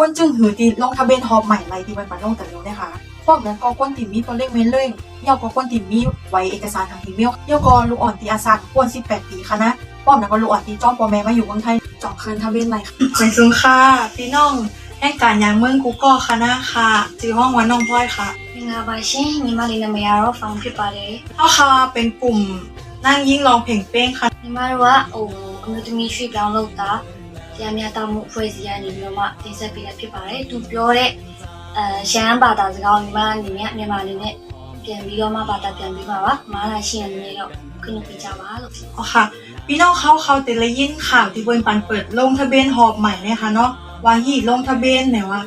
ก้นจึงหือตีลงทะเบียนหอบใหม่ไรตีวันปันลงแต่เร็วนะคะพวกนั้นก็ก้นติมีตัวเลขเมลเล่งเย่ะก็ก้นติมีไว้เอกสารทางอีเมลเย่ะก็ลูกอ่อนตีอาสันก้นสิบแปดปีคะนะ ป้อมนั้นก็ลูกอ่อนตีจ้องปอแม่มาอยู่เมืองไทยจ่องคืนทะเบียนไรไปซื้อค่ะพี่น้องให้การยางเมืองกูก็คะนะค่ะจีห้องวันน้องพลอยค่ะมีงาบาชิมีมาลินามยาโรฟังพี่ปาเลเท่าค่ะเป็นกลุ่มนั่งยิ่งลองเพลงเป้งค่ะมีมารวะโอ้กัจะมีชีวิตแล้วลูกตาတရားမြတ်မှုအဖွဲ့အစည်းကနေပြီးတော့မှတင်ဆက်ပေးတာဖြစ်ပါတယ်သူပြောတဲ့အဲရှမ်းဘာသာစကားမြန်မာအနေနဲ့မြန်မာအနေနဲ့ပြန်ပြီးတော့မှဘာသာပြန်ပြီးပါပါမာလာရှိရင်လည်းတော့ခဏပြကြပါလို့อ๋อค่ะพี่น้องเขาเขาแต่ละยินข่าวที่เปิ้นปันเปิดลงทะเบียนหอบใหม่เลยค่ะเนาะว่าฮีลงทะเบียนเนี่ยว่า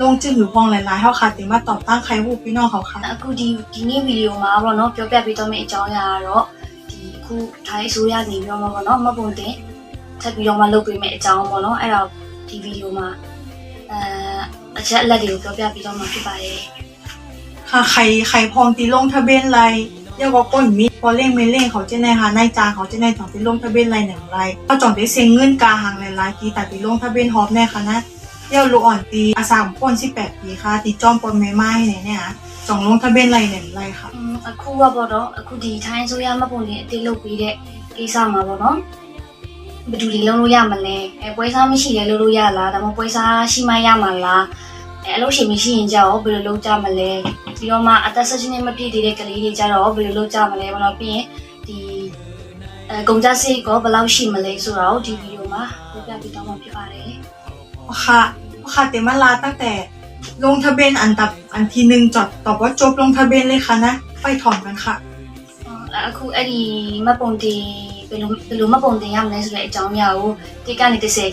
ลงจึงอยู่พองหลายๆเฮาค่ะติมาตอบตั้งใครฮู้พี่น้องเขาค่ะအခုဒီဒီနေ့ဗီဒီယိုမှာပေါ့เนาะပြောပြပေးတော့မယ့်အကြောင်းအရာကတော့ဒီအခုထိုင်းအစိုးရနေပြီးတော့မှာပေါ့เนาะမှတ်ပုံတင်ထပ်ပြီးတော့မှလုပ်ပေးမယ့်အကြောင်းပေါ့နော်အဲ့ဒါဒီဗီဒီယိုမှာအဲအချက်အလက်တွေကိုပြောပြပြီးတော့မှဖြစ်ပါတယ်ค่ะใครใครพองตีลงทะเบียนไรเรียกว่าก้นมีพอเล่งไม่เล่งเขาจะในหาในจางเขาจะในจองตีลงทะเบียนไรหนึ่งไรก็จองได้เซ็งเงื่อนกาหางหลายๆกีแต่ตีลงทะเบียนฮอบแน่ค่ะนะเย้าลูอ่อนตีอาสามก้นสิบแปดปีค่ะตีจอมปนไม่ไม้เนี่ยเนี่ยจองลงทะเบียนไรหนึ่งไรค่ะอืมကပေါ่တော့အခုဒီထိုင်းဆိုရမှပုံနေအတိလုပ်ပြီးတဲ့ကိစ္စမှာပေါ့နောบดูเลลูุยามันเลยเอ้ป่วยซ่าไม่ชีเลลูุยาละแต่มาป่อยซ่าชิมายามันละเอ้โรคเสมีชีเองจ้าอ๋อบดูลุจามันเลยที่ว่ามาอัตสัจจะนีไม่พี่ดีเลยกะลีดีจ้าอ๋บดูลุจามันเลยวันนี้พี่ที่เอ่อกงจ้าซีก็บล่าวชิมันเลยสุดเราที่วิดีโอมาลีกยาพี่ต้องมาพิการเลยโอ้ค่ะโอ้ค่ะเต็มเวลาตั้งแต่ลงทะเบียนอันตับอันทีหนึ่งจอดตอบว่าจบลงทะเบียนเลยค่ะนะไปถอนกันค่ะแล้วครูอดีมาปงดีเป็นိูဘယ်လိုမပုံတင်ရမလဲဆိုတဲ့အကြောင်းအရာကိုဒီကที่ก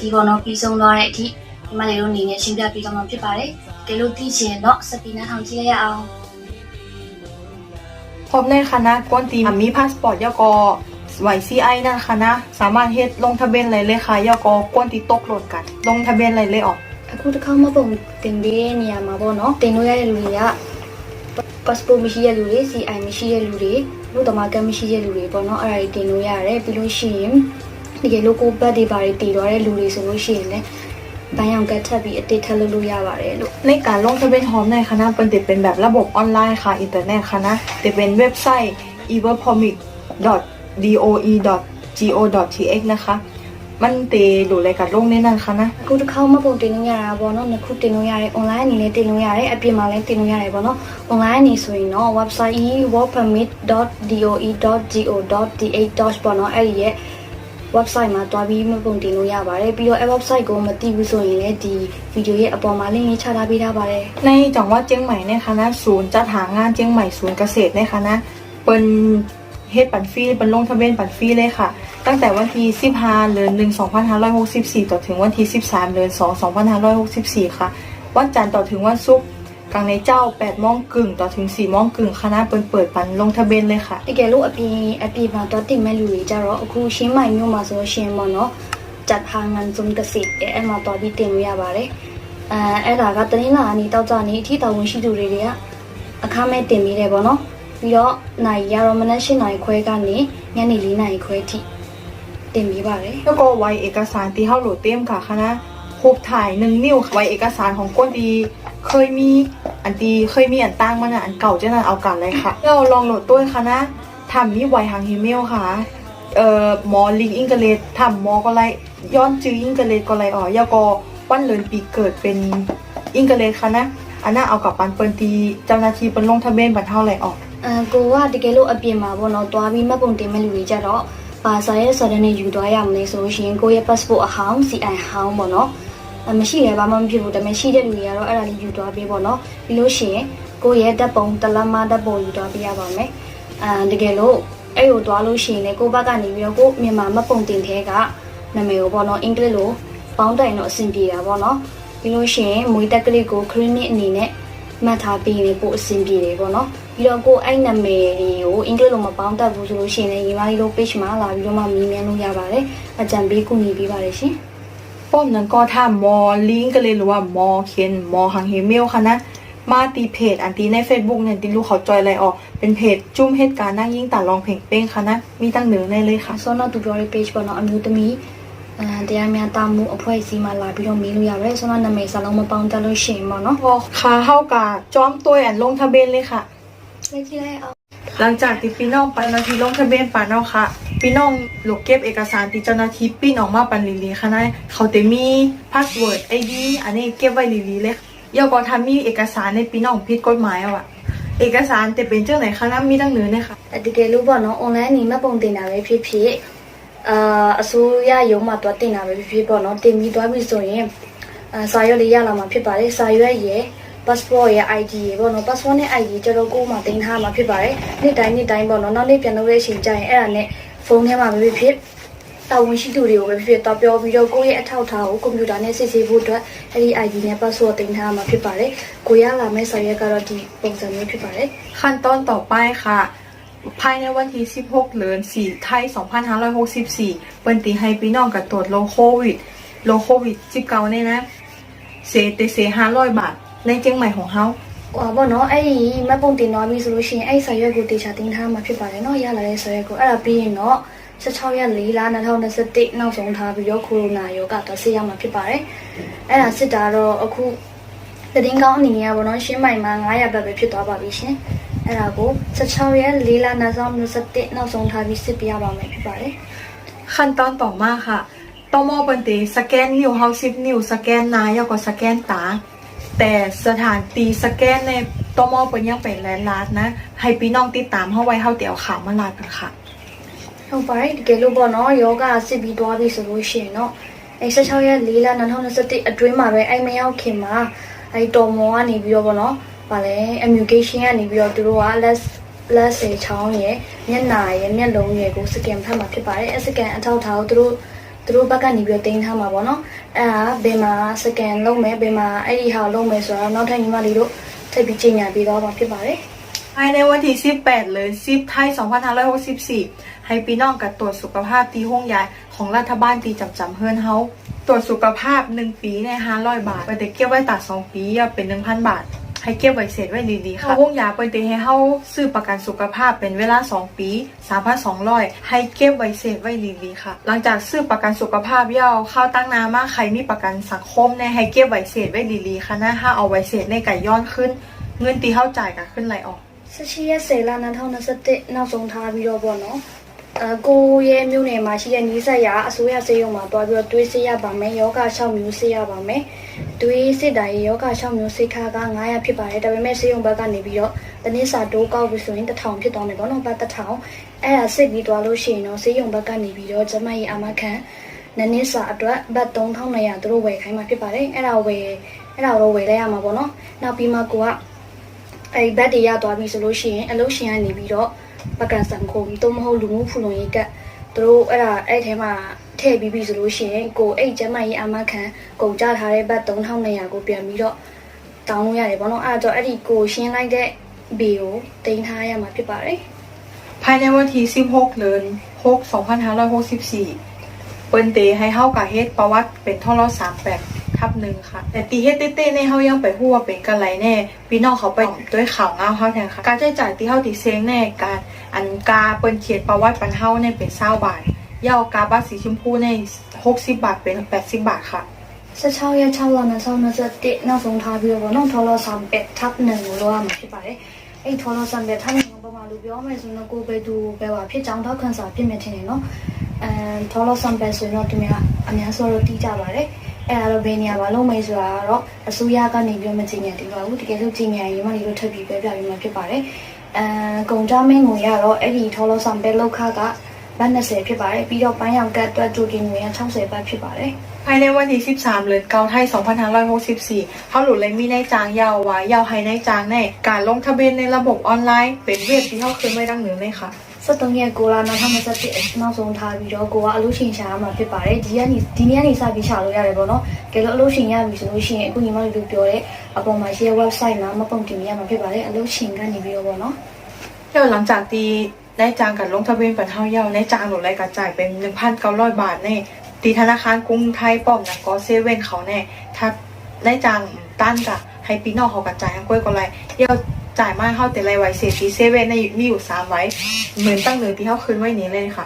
ခီးပေါ်တสာ့ပြอးဆုံးีွားတဲ့အထรဒီမှာလေတို့အနေနဲ့ีှင်းပြပေาကြမှာဖြစ်ပါတယ်။ဒီလိုသိချင်တော့စပီနာအาာင်ကြည့်ရအောင်။ผในคณะก้นตีมีพาสปอร์ตยอกอไวซีไอนั่นคณะสามารถเฮ็ดลงทะเบียนเลยเลยค่ะยกอกก้นตีตกหล่นกัน ลงทะเบียนเลยเลยออกอากูจะเข้ามาผมเต็งเดเนี่ยมาบ่เนาะเต็งด้ยอะไรู้เนี่ยพาสปอร์ตมีชีอะไรลุงซีไอมีชีอะไรลุงလို့တမကမရှိတဲ့လူတွေပေါ့နော်အဲ့ဒါတွေတင်လို့ရတယ်ပြီးလို့ရှိရင်ဒီကေလိုကိုဘတ်တွေဘာတွေတည်သွားတဲ့လူတွေဆိုလို့ရှိရင်လည်းဘိုင်းအောင်ကထပ်ပြီးအတိတ်ထပ်လုပ်လို့ရပါတယ်လို့ในการลงทะเบียนหอมในคณะเป็นติดเป็นแบบระบบออนไลน์ค่ะอินเทอร์เน็ตค่ะนะติดเป็นเว็บไซต์ e w o r p o m i c doe go th นะคะมันตีดูแลกับลูกนี่นะคะนะกูจะเข้ามาปกตินุยาบ่เนาะนะคุตินุยาออนไลน์นี่เลยตินุยาได้อพิมาเลยตินุยาได้บ่เนาะออนไลน์นี่สวยเนาะเว็บไซต์ w o r k p e r m i t d o e g o t h บอเนาะไอ้เီရဲ့เ e b s i t e မှာတွားပြီးမပုံတင်လိา့ရပါีယ်พြီးတော့ app website ကိုမသိဘူးဆိုရငีလည်ีဒီ video ရဲ့အပေย်မှာ l ดาบရေးချထားပေในจังหวัดเชียงใหม่เนี่ยคะนะศูนย์จัดหางานเชียงใหม่ ศูนย์เกษตรเนี่ยคะนะเป็นเฮ็ดปั่นฟรีเป็นลงทะเบียนปั่นฟรีเลยค่ะั้งแต่วันที่15เดือน 1 2564 ต่อถึงวันที่ 13เดือน 2 2564 ค่ะ วันจันทร์ต่อถึงวันศุกร์กลางในเจ้า 8 ม่องกึ่งต่อถึง 4 ม่องกึ่งคณะเปิดเปิด ปันลงทะเบียนเลยค่ะไอ้แกลูกอปีอปีมาตัวติ่แม่ลุยจารอคูณชิมใยม่ยูมาโซเชียนมาเนาะ จัดพางานจนเกษตรเอ็มมาตัวบีเตียงวิยาบาเลยเอ่อไอ้หลาก็ตอนนี้หลานี่ตอนจานี้ที่ตาวุ้นชิดูเรียกอาคาแม่เต็มมีเลยบ่เนาะพี่รอนายยารมันนั่นใช่นายคุยกันนี้งานนี้ลีนายคุยที่็มมีบ้าเลยแล้วก็ไวเอกสารที่เ่าโหลดเต็มค่ะคณะคูบถ่ายหนึ่งนิ้วไวเอกสารของก้นดี เคยมี อันดีเคยมีอันตั้งมานอะอันเก่าเจ้านั้นเอากันเลยค่ะเราลองโหลดด้วยคณะนะทำนี่ไวหางฮีเมลค่ะ เอ่อหมอลิงอิงกะเลทำหมอก็ไรย้อนจื้ออิงกะเลก็ไรอ๋อยาก็วันเลินปีเกิดเป็นอิงกะเลคณะนะอันน่าเอากับปันเปิลตีเจ้าหน้าที่เป็นลงทะเบียนบัตรเท่าไรออเอ่กูว่าตกเกลูอเปียมาบนเนาตัวว่ีมาปุ่งเต็มม่รู้จะรอဘာစာရဲ့စာတမ်းတွေယူသွားရမလဲဆိုလို့ရှိရင်ကိုယ့်ရဲ့ passport အဟောင်း CI ဟောင်းပေါ့နော်အမရှိလည်းဘာမှမဖြစ်ဘူးဒါပေမဲ့ရှိတဲ့လူတွေကတော့အဲ့ဒါလေးယူသွားပေးပေါ့နော်ပြီးလို့ရှိရင်ကိုယ့်ရဲ့ဓာတ်ပုံတလက်မဓာတ်ပုံယူသွားပေးရပါမယ်အဲတကယ်လို့အဲ့ကိုသွားလို့ရှိရင်လည်းကိုယ့်ဘက်ကနေပြီးတော့ကိုမြန်မာမပုံတင်တဲ့ကနာမည်ကိုပေါ့နော်အင်္ဂလိပ်လိုပေါင်းတိုင်တော့အဆင်ပြေတာပေါ့နော်ပြီးလို့ရှိရင်မွေးတက်ကလေးကို clinic အနေနဲ့မှတ်ထားပေးရင်ပို့အဆင်ပြေတယ်ပေါ့နော်ပြီးတော့ကိုအဲ့နာမည်တွေကိုအင်္ဂလိပ်လိုမပေါင်းတတ်ဘူးဆိုလို့ရှိရင်လည်းညီမလေးတို့ page မှာလာပြီးတော့မှမေးမြန်းလို့ရပါတယ်အကြံပေးကူညီပေးပါတယ်ရှင်ป้อมนั้นก็ถ้ามอลิงก็เลยรู้ว่ามอเขียนมอหังเฮเมลค่ะนะมาตีเพจอันตีใน Facebook เนี่ยตีลูกเขาจอยอะไรออก เป็นเพจจุ้มเหตุการณ์นั่งยิ่งต่ลองเพลงเป้งค่ะนะมีตั้งเหนือในเลยค่ะโซนอตูบอรี่เพจပေါ်တော့အမျိုးသမီးအဲတရားများတာမှုအဖွဲ့အစည်းမှာလာပြီးတော့မေးလို့ရတယ်ဆိုတော့နာမည်စာလုံးမပေါင်းတက်လို့ရှိရင်ပေါ့နော်ဟောခါဟောက်ကကြွမ်းတွဲအလုံးထဘင်းလေးค่ะหลังจากที่พี่น้องไปนาทีลงทะเบียนปานเอาค่ะ พี่น้องหลบเก็บเอกสารที่เจ้าหน้าที่ปิ้นออกมาปันลีลีค่ะนะเขาเตมีพาสเวิร์ดไอดีอันนี้เก็บไว้ลีลีเลยยาวกอทามีเอกสารในพี่น้องผิดกฎหมายอ่ะเอกสารแต่เป็นเจ้าไหนคะน้มีตั้งเนื้อนะคะแต่ดีเกรู้บอกน้องออแลนี้มาปงตินาไว้พี่พี่เอ่อสส้ยายงมาตัวตินาไว้พี่พี่บอกน้องเต็มมี่ตัวมีส่วนเองอ่าสายยลียาเรามาพี่ป่าเลยสายยายเย่พาสปอร์ตไอเดียบอเนาะพาสปอร์ตเนี่ยไอเีจะรู้กูมาติงหามาพิบี่ไปนี่ไดนี่ไดบอเนานั่นนี่เป็ีนเราได้ชินใจเอ้อเนี่ยฟนเนี่ยมาไม่พิ่ิตตาวินชิดูดีกว่าไม่พี่พีตาเปลี่ยววิดีโอกูเนี่ยเท่าเท่าคอมพิวเตอเนี่ยซีซีพูดว่าไอเยไอเดีเนี่ยพาสปอร์ตติงหามาพี่ไปกูย่าลาไม่สายก็รอดีปงสันน่พี่ไปขั้นตอนต่อไปค่ะ ภายในวันที่ 16 เดือน4 ไทย2564 เปิ้นตีให้พี่น้องกับตรวจโลโควิด โลโควิด 19นี่นะเสียแตเส500 บาทနိုင်ကျင်းမိုင်ဟောင်းဟောင်းဟောပေါ့နော်အဲ့ဒီမက်ပုံတင်သွားပြီဆိုလို့ရှိရင်အဲ့ဒီဆရွက်ကိုတေချာတင်ထားမှာဖြစ်ပါတယ်နော်ရလာတဲ့ဆရွက်ကိုအဲ့ဒါပြီးရင်တော့16ရက်4လ2021နောက်ဆုံးထားပြီးတော့ကိုရိုနာရောဂါသွားဆေးရမှာဖြစ်ပါတယ်အဲ့ဒါစစ်တာတော့အခုသတင်းကောင်းအနေနဲ့ပေါ့နော်ရှင်းမိုင်မှာ900ပဲပဲဖြစ်သွားပါပြီရှင်အဲ့ဒါကို16ရက်4လ2021နောက်ဆုံးထားပြီးစစ်ပြရပါမယ်ဖြစ်ပါတယ်ขั้นตอนต่อมาค่ะตมบันเตสแกนนิ้วเฮาสิบนิ้วสแกนนายแล้วก็สแกนตาแต่สถานตีสแกนในตมอเป็นยังเป็นหลายล้านนะให้พี่น้องติดตามเข้าไว้เข้าเตี่ยวข่าวมาลากันค่ะဟုတ်ပါတယ်တကယ်လို့ပေါ့နော်ယောဂစစ်ပြီးသွားပြီဆိုလို့ရှိရင်တော့အဲ16ရက်4လ2021အတွင်းမှာပဲအိမ်မရောက်ခင်မှာအဲတော်မော်ကနေပြီးတော့ပေါ့နော်ဗာလဲ emulation ကနေပြီးတော့သူတို့က less less ချောင်းရဲ့မျက်နှာရဲ့မျက်လုံးရဲ့ကိုစကန်ဖတ်မှာဖြစ်ပါတယ်အဲစကန်အထောက်ထားကိုသူတို့သူတို့ဘက်ကနေပြီးတော့တင်ထားမှာပေါ့နော်အဲ့ဒါဘယ်မှာစကန်လုံးမယ်ဘယ်မှာအဲ့ဒီဟာလုံးမယ်ဆိုတော့နောက်ထပ်ညီမလေးတို့ထပ်ပြီးချိန်ညာပြီးတော့မှာဖြစ်ပါတယ်ภายในวันที่18หรือ10ไทย 2564 ให้พี่น้องกับตรวจสุขภาพที่ห้องยายของรัฐบาลที่จับจำเฮือนเฮาตรวจสุขภาพ 1 ปีใน 500 บาทไปแต่เกยวไว้ตัด2ปีเป็น1,000บาทให้เก็บไว้เ็จไว้ดีๆ ค่ะวงยาปฏิดตีให้เฮาซื้อประกันสุขภาพเป็นเวลา 2 ปี3า0พให้เก็บไว้เ็จไว้ดีๆค่ะ หลังจากซื้อประกันสุขภาพยาเข้าตั้งน้ำมาใครมีประกันสังคมในให้เก็บไว้เ็จไว้ดีๆค่ะนะถ้าเอาไว้เ็จในไก่ย้อนขึ้น เงินตีเข้าจ่ายกับขึ้นไหลออกสเชียเสลานันเท่านั้นสเตนาสงทาวิโรบเนาะအကိုရဲ့မြို့နယ်မှာရှိတဲ့နီးစပ်ရာအစိုးရစေယုံမှာတွားပြီးတော့တွေးစစ်ရပါမယ်ယောဂ6မျိုးစစ်ရပါမယ်တွေးစစ်တိုင်းယောဂ6မျိုးစစ်ခါက900ဖြစ်ပါတယ်ဒါပေမဲ့စေယုံဘက်ကနေပြီးတော့တနည်းစာတိုးကောက်ပြီးဆိုရင်1000ဖြစ်သွားမယ်ပေါ့နော်ဘတ်1000အဲ့ဒါစစ်ပြီးတွားလို့ရှိရင်တော့စေယုံဘက်ကနေပြီးတော့ကျမရဲ့အာမခံနနစ်စာအတွက်ဘတ်3900သူတို့ဝယ်ခိုင်းမှာဖြစ်ပါတယ်အဲ့ဒါဝယ်အဲ့ဒါတော့ဝယ်လိုက်ရမှာပေါ့နော်နောက်ပြီးမှကိုကအဲ့ဒီဘတ်တွေရသွားပြီဆိုလို့ရှိရင်အလုပ်ရှင်ကနေပြီးတော့ပတ်ကန်สังคมသို့မဟုတ်လူမှုဖူလုံရေးကသူတို့အဲ့ဒါအဲ့ထဲမှာထည့်ပြီးပြီဆိုလို့ရှိရင်ကိုအဲ့ကျမကြီးအာမခံကုန်ကြထားတဲ့ဘတ်3200ကိုပြန်ပြီးတော့တောင်းလို့ရတယ်ဘောနော်အဲ့တော့အဲ့ဒီကိုရှင်းလိုက်တဲ့ဘေကိုတင်ထားရမှာဖြစ်ပါတယ်ภายในวันที่16เดือน6 2564 เปิ้นเตให้เฮากะเฮ็ดประวัติเป็นทร38ทับหนึ่งค่ะแต่ตีเฮ็ดเต้ๆในเขายังไปหัวเป็นกันไรแน่พี่น้องเขาไปด้วยข่าวเงาเขาแทนค่ะการใช้จ่ายที่เขาตีเซ้งแน่การอันกาเปิ้นเขียนประวัติปันเฮาเน่เป็นเศร้าบาทย่อกาบัสสีชมพูเนหกสิบบาทเป็นแปดสิบบาทค่ะจะเช่ายาเช่าวรนนะเช่านะจะตีน้าสงทาเบียวน้องทอรสามเป็ดทับหนึ่งรวมใช่ปะไอ้ทอรสามเป็ดทับหนึ่งประมาณรูปย้อมไม่สนกูไปดูไปว่าพี่จังทักคันสาพี่เมทินเนาะเอ่อทอรสามเป็ดสุเนาะตัวเนียอันนี้สรุปตีจ้าบาเลยအဲ့ဒါတော့ဘယ်နေရာမှာလုံးမိတ်ဆိုတมันော့အစိုးရကနေပြီးမကြီးညာတင်ပါဘူรတကယ်လို့ีြီးညာရင်မလို့ထပ်ပြီးပြောပြပြီးမှဖြစ်ပါတယ်အဲကုံကြမင်းငွေရတော့အဲ့ဒီထောလုံးဆောင်ပဲလောက်ခကဘတ်20ဖြစ်ပါတယ်ပြီးတော့ပန်းရောင်ကတ်အတွက်ကြိုတင်ငွေက60ဘတ်ဖြစ်ပါတယ်ภายในวันที่13เดือนเกาไทย2564เขาหลุดเลยมีนายจ้างยาววายาวให้นายจ้างในการลงทะเบียนในระบบออนไลน์ เป็นเว็บที่เขาเคยไม่ดังเหนือเลยค่ะ73ရက်ကိုလာ2021နောက်ဆုံးထားပြီးတော့ကိုကအလို့ရှင်ရှာရမှာဖြစ်ပါတယ်ဒီကနေဒီနေ့ကနေစပြီးရှာလို့ရတယ်ပေါ့နော်ကဲလို့အလို့ရှင်ရပြီဆိုလို့ရှိရင်အခုညီမတို့ပြောတဲ့အပေါ်မှာရဲ့ website မှာမပုံတင်ရမှာဖြစ်ပါတယ်အလို့ရှင်ကနေပြီးတော့ပေါ့နော်แล้วหลังจากที่นายจ้างกับลงทะเบียนปันเท่าเยาวนายจ้างหนูรายการจ่ายเป็นหนึ่งพันเก้าร้อยบาทเนี่ยตีธนาคารกรุงไทยป้อมนะก็เซเว่นเขาเนี่ยถ้านายจ้างตั้นกับให้ปีนอกเขากระจายกล้วยก็ไรเยาจ่ายมาเข้าแต่ไรไว้เศษีเซเว่นในมีอยู่สามไว้เหมือนตั้งเหนือที่เขาคืนไว้นี้เลยค่ะ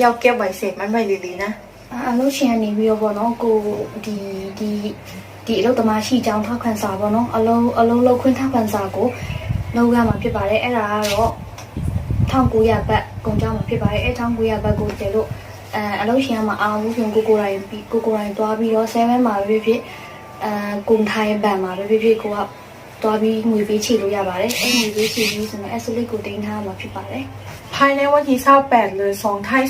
เราเก็บไว้เศษมันไว้ดีๆนะอัานู้เชียร์นี่วิวบอน้องกูดีดีดีเราต่อมาชีจังท่าขันสาบอน้องอันนู้นอานนูเราขึ้นท่าขันสากูเราแกมาพิบาร์ได้เอร่าแล้วท่องกูอยากไปกงจ้ามาพิบาร์ได้ท่องกูอยากไปกูเจอรู้เออเราเชียร์มาอันู้นเป็นกูกูไรกูกูอะไรตัวบีร้อยเซเว่นมาพี่พิเอ่อกมไทยแบบมาพี่พี่กูว่าตัวบีมือบีชีดลยาบาลเลยมือบีชีดนีสมัยแอสเซอรลิกูติงท่ามาพิบาลเลยภายในวันที่2เลยือ2ไทย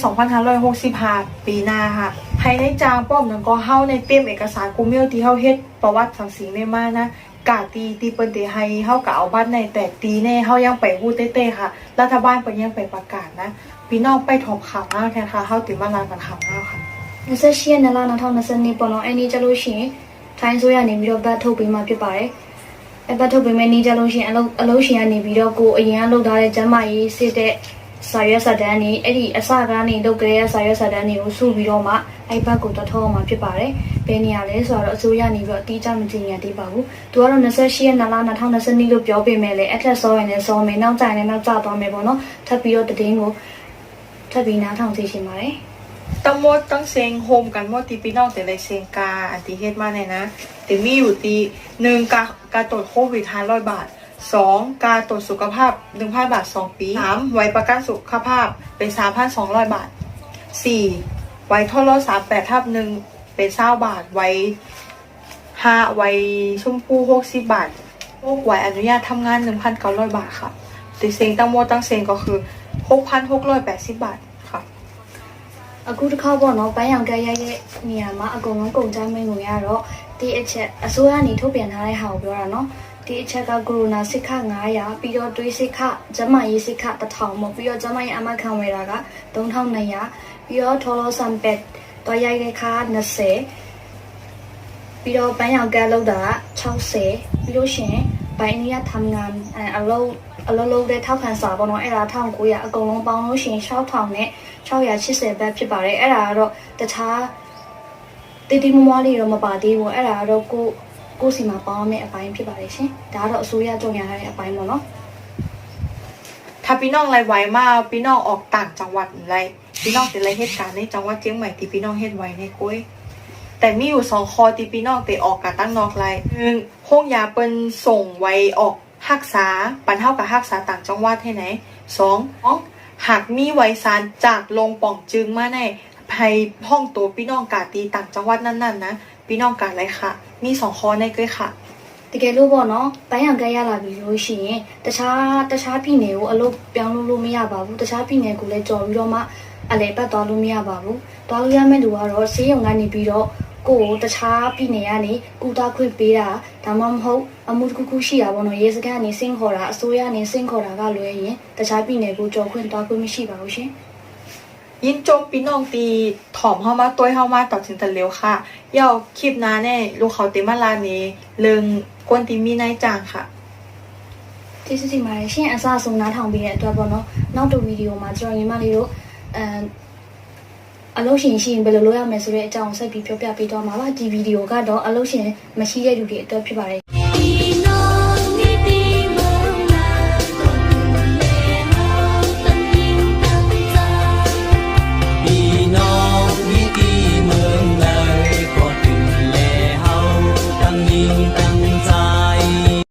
2565 ปีหน้าค่ะ ภายในจางป้อมนั้นก็เข้าในเปรียมเอกสารกูเมลที่เข้าเฮ็ดประวัติสังสีไม่มากนะกาตีตีเปิลเดให้เข้ากับเอาบ้านในแต่ตีเน่เข้ายังไปพูดเต้ๆค่ะ รัฐบาลก็ยังไปประกาศนะ พี่นอกไปถกข่าวหน้าแทนค่ะเข้าติดมาลานกันข่าวหนค่ะนั่นเสียเชียนนั่นละนะท่านนั่นเสีนี่ปนอันนี้จะรู้ชี้ท้ายสุดยานี่มีรถแบทโทรไปมาพี่ไปအသက်ထုတ်ပေမဲ့နေကြလို့ရှင်အလုံးအလုံးရှင်ကနေပြီးတော့ကိုအရင်ကလုပ်ထားတဲ့ဂျမ်းမာရေးစစ်တဲ့ဆာရွက်စာတန်းနေအဲ့ဒီအစကနေလုပ်ကြတဲ့ဆာရွက်စာတန်းတွေကိုစုပြီးတော့မှအဲ့ဘက်ကိုတထောအောင်မှဖြစ်ပါတယ်။ဘယ်နေရာလဲဆိုတော့အစိုးရနေပြီးတော့အတိအကျမကြည့်ရသေးပါဘူး။သူကတော့28ရက်နလ2022လို့ပြောပေမဲ့လည်းအထက်စောရင်လည်းစောမယ်နောက်ကျရင်လည်းနောက်ကျသွားမယ်ပေါ့နော်။ထပ်ပြီးတော့တည်င်းကိုထပ်ပြီးနားထောင်သိရှင်ပါတယ်။ตั้งมดตั้งเซง โฮมกันมดที่พี่น้อง แต่ในเซงกาอันที่เฮ็ดมาเนี่ยนะแต่มีอยู่ตีหนึ่งกาการตรวจโควิดห้าร้อยบาทสองการตรวจสุขภาพหนึ่งพันบาทสองปีสามไว้ประกันสุขภาพเป็นสามพันสองร้อยบาทสี่ไว้ท่อรถสามแปดทับหนึ่งเป็นเศร้าบาทไว้ห้าไว้ชมพู่หกสิบบาทโรคไว้อนุญาตทำงานหนึ่งพันเก้าร้อยบาทค่ะติเซงตั้งโมตั้งเซงก็คือหกพันหกร้อยแปดสิบบาทအခုတစ်ခါပေါ့နော်ဘိုင်းအောင်ကရိုက်ရဲ့နေရာမှာအကုန်လုံးကုန်ကြမ်းမင်းကိုရတော့ဒီအချက်အစိုးရအနေထုတ်ပြန်ထားတဲ့ဟာကိုပြောတာနော်ဒီအချက်ကကိုရိုနာစိခ900ပြီးတော့တွေးစိခဂျမရေးစိခ1000ပေါ့ပြီးတော့ဂျမရေးအမခံဝယ်တာက3200ပြီးတော့ထော်လောဆမ်ပက်တော့ရိုက်တဲ့ခါ20ပြီးတော့ဘိုင်းအောင်ကလောက်တာက60ပြီးလို့ရှင်ဘိုင်နီယာထမ်ငမ်အရောအလုံးလုံးတဲ့ထောက်ခံစာပေါ့နော်အဲ့ဒါ1900အကုန်လုံးပေါင်းလို့ရှိရင်6000နဲ့680ဘတ်ဖြစ်ပါတယ်အဲ့ဒါကတော့တခြားတည်တည်မွားလေးတော့မပါသေးဘူးအဲ့ဒါကတော့ကိုကိုစီမှာပေါင်းမယ့်အပိုင်းဖြစ်ပါတယ်ရှင်ဒါကတော့အစိုးရကြုံရတဲ့အပိုင်းပေါ့နော်ถ้าพี่น้องไรไหวมาพี่น้องออกต่างจังหวัดไร พี่น้องจะไรเหตุการณ์ในจังหวัดเชียงใหม่ที่พี่น้องเหตุไหวในกุ้ยแต่มีอยู่สองคอตีปีน้องตะออกกัะตั้งนอกไรหนึ่งห้องยาเปิ้นส่งไว้ออกหักษาปันเท่ากับหักษาต่างจังหวัดให้ไหนสองหากมีไวซานจากลงป่องจึงมาแน่ภายห้องตัวพี่น้องกาตีต่างจังหวัดนั่นๆนะพี่น้องกาอไรคะมีสองคอในเกลยค่ะแต่แกรู้บ่เนาะไปอย่างแกยาลาบิโอชิแต่ช้าแต่ช้าพี่เหนียวอารมณ์ยังรู้รู้ไม่ยาบาบุแต่ช้าพี่เหนียวกูเลยจอมยอมมา อะไรแบบตอนรู้ไม่ยาบาบุตอนรูยังไม่ดูอารมณ์เสียงงานนี่พี่รอกိုတခြชးปีည်နอ်นနေကူတာခွင့်ပေးတာဒါမှမဟုတ်အမှုတစ်ခုခုရှိတာပေါ့နော်ရงစကန်နေစင်งေါ်တာအစိုးရနေစငงခေါ်တာကလွဲရင်တခြားပြี်နယ်ကိုကြော်ခွင့်တောက်เွင့်မยินจงปีน้องตีถอมเข้ามาตัวเข้ามาตัดสินแต่เร็วค่ะย่อคลิปนาแน่ลูกเขาเต็มาลานี้เลิงกวนตีมีนายจางค่ะ ที่สิมาเช่นอาซาสงน้าทองปีเนี่ยตัวบอเนาะนองดูวิดีโอมาจอยยิ้มาเลยรูวเอ่อအလုပ်ရှင်ရှိရင်ဘယ်လိုလုပ်ရမလဲဆိုတဲ့အကြောင်းဆက်ပြီးပြောပြပေးသွားမှာပါဒီဗီဒီယိုကတော့အလုပ်ရှင်မရှိတဲ့လူတွေအတွက်ဖြစ်ပါတယ်